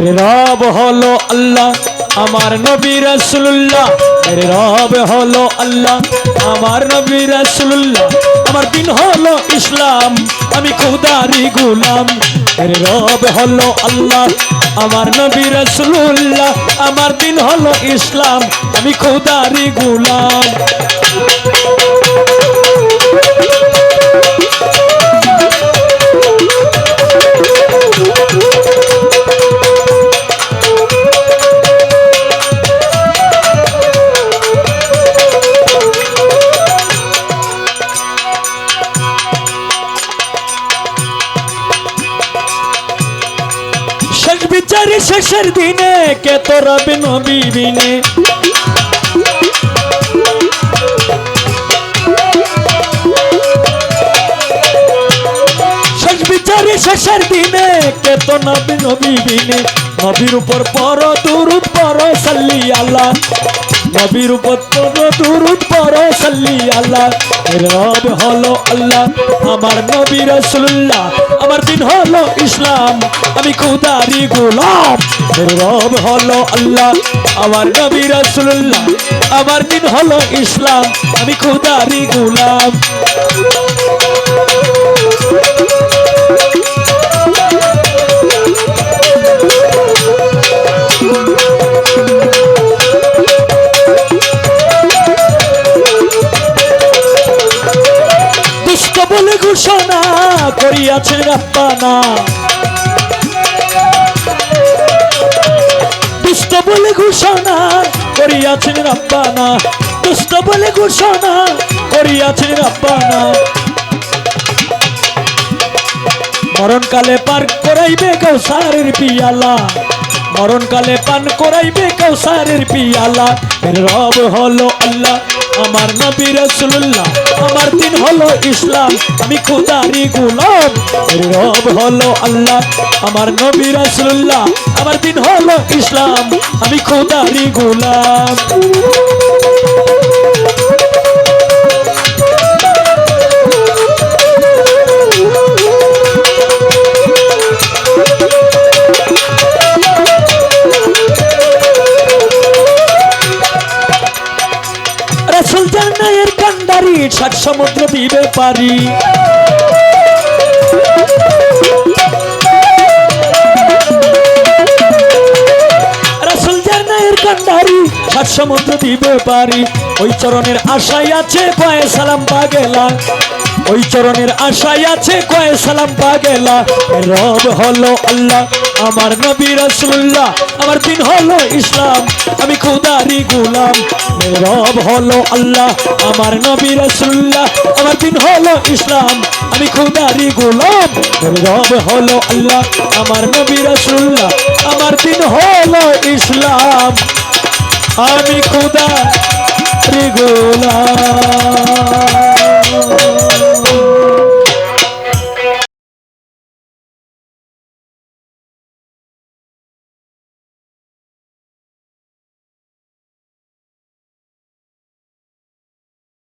এর রব হলো আল্লাহ, আমার নবী রাসূলুল্লাহ। এর রব হলো আল্লাহ, আমার নবী রাসূলুল্লাহ। আমার দিন হলো ইসলাম, আমি খুদারি গুলাম। এর রব হলো আল্লাহ, আমার নবী রাসূলুল্লাহ। আমার দিন হলো ইসলাম, আমি খুদারি গোলাম। বিচারে শেষের দিনে কে তোরা বিনবী বিনে? বিচারে শেষের দিনে কে তো নবী নবী বিনে? নবীর উপর পর দুরুদ পর সাল্লি আল্লাহ। নবীর উপর পর দুরুদ পরে সাল্লি আল্লাহ। রব হলো আল্লাহ, আমার নবী রাসূলুল্লাহ, আমার দিন হলো ইসলাম, আমি খুদারি গোলাম। রব হলো আল্লাহ, আমার নবী রাসূলুল্লাহ, আমার দিন হলো ইসলাম, আমি খুদারি গোলাম। বলে ঘোষণা করিয়াছেন রাপ্পানা। দুষ্ট বলে ঘোষণা করিয়াছেন রাপ্পানা। দুষ্ট বলে ঘোষণা করিয়াছেন রাপ্পানা। মরণকালে পার করাইবে কৌসারের পিয়ালা। মরণকালে পান করাইবে কৌসারের পিয়ালা। রব হলো আল্লাহ, আমার নবী রাসূলুল্লাহ। আমার দিন হলো ইসলাম। আমি খুদারি গুলাম। রব হলো আল্লাহ, আমার নবী রাসুল্লাহ আমার দিন হলো ইসলাম, আমি খুদারি গোলাম। সাত সমুদ্র দিবে পারি। সমুদ্র দিবে পারি ওই চরণের আশায় আছে কয়ে সালাম পাগেলা ওই চরণের আশায় আছে কয়ে সালাম পাগেলা রব হলো আল্লাহ, আমার নবী রাসূলুল্লাহ, আমার দিন হলো ইসলাম, আমি খুদারি গোলাম। রব হলো আল্লাহ, আমার নবী রাসূলুল্লাহ, আমার দিন হলো ইসলাম, আমি খুদারি গোলাম। রব হলো আল্লাহ, আমার নবী রাসূলুল্লাহ, আমার দিন হলো ইসলাম। আমি খুদা গোলাম